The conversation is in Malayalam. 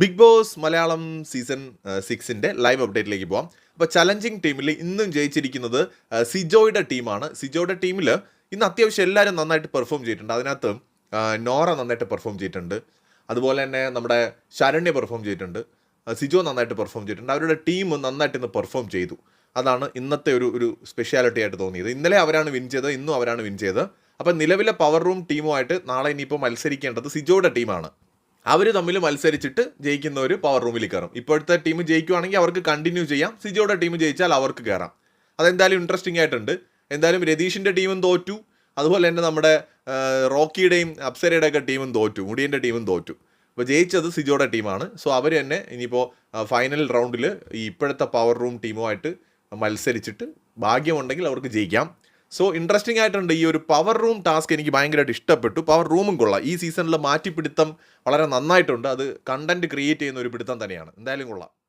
ബിഗ് ബോസ് മലയാളം സീസൺ സിക്സിന്റെ ലൈവ് അപ്ഡേറ്റിലേക്ക് പോവാം. അപ്പോൾ ചലഞ്ചിങ് ടീമിൽ ഇന്നും ജയിച്ചിരിക്കുന്നത് സിജോയുടെ ടീമാണ്. സിജോയുടെ ടീമിൽ ഇന്ന് അത്യാവശ്യം എല്ലാവരും നന്നായിട്ട് പെർഫോം ചെയ്തിട്ടുണ്ട്. അതിനകത്ത് നോറ നന്നായിട്ട് പെർഫോം ചെയ്തിട്ടുണ്ട്. അതുപോലെ തന്നെ നമ്മുടെ ശരണ്യ പെർഫോം ചെയ്തിട്ടുണ്ട്. സിജോ നന്നായിട്ട് പെർഫോം ചെയ്തിട്ടുണ്ട്. അവരുടെ ടീം നന്നായിട്ട് ഇന്ന് പെർഫോം ചെയ്തു. അതാണ് ഇന്നത്തെ ഒരു ഒരു സ്പെഷ്യാലിറ്റി ആയിട്ട് തോന്നിയത്. ഇന്നലെ അവരാണ് വിൻ ചെയ്തത് ഇന്നും അവരാണ് വിൻ ചെയ്തത്. അപ്പം നിലവിലെ പവർ റൂം ടീമുമായിട്ട് നാളെ ഇനിയിപ്പോൾ മത്സരിക്കേണ്ടത് സിജോയുടെ ടീമാണ് അവർ തമ്മിൽ മത്സരിച്ചിട്ട് ജയിക്കുന്ന ഒരു പവർ റൂമിൽ കയറും. ഇപ്പോഴത്തെ ടീം ജയിക്കുവാണെങ്കിൽ അവർക്ക് കണ്ടിന്യൂ ചെയ്യാം. സിജോയുടെ ടീം ജയിച്ചാൽ അവർക്ക് കയറാം. അതെന്തായാലും ഇൻട്രസ്റ്റിംഗ് ആയിട്ടുണ്ട്. എന്തായാലും രതീഷിന്റെ ടീമും തോറ്റു. അതുപോലെ തന്നെ നമ്മുടെ റോക്കിയുടെയും അപ്സരയുടെ ഒക്കെ ടീമും തോറ്റു. മുടിയന്റെ ടീമും തോറ്റു. അപ്പോൾ ജയിച്ചത് സിജോയുടെ ടീമാണ് സോ അവർ തന്നെ ഇനിയിപ്പോൾ ഫൈനൽ റൗണ്ടിൽ ഈ ഇപ്പോഴത്തെ പവർ റൂം ടീമുമായിട്ട് മത്സരിച്ചിട്ട് ഭാഗ്യമുണ്ടെങ്കിൽ അവർക്ക് ജയിക്കാം. സോ ഇൻട്രസ്റ്റിംഗ് ആയിട്ടുണ്ട്. ഈ ഒരു പവർ റൂം ടാസ്ക് എനിക്ക് ഭയങ്കരമായിട്ട് ഇഷ്ടപ്പെട്ടു. പവർ റൂമും കൊള്ളാം. ഈ സീസണിൽ മാറ്റിപ്പിടുത്തം വളരെ നന്നായിട്ടുണ്ട്. അത് കണ്ടന്റ് ക്രിയേറ്റ് ചെയ്യുന്ന ഒരു പിടുത്തം തന്നെയാണ്. എന്തായാലും കൊള്ളാം.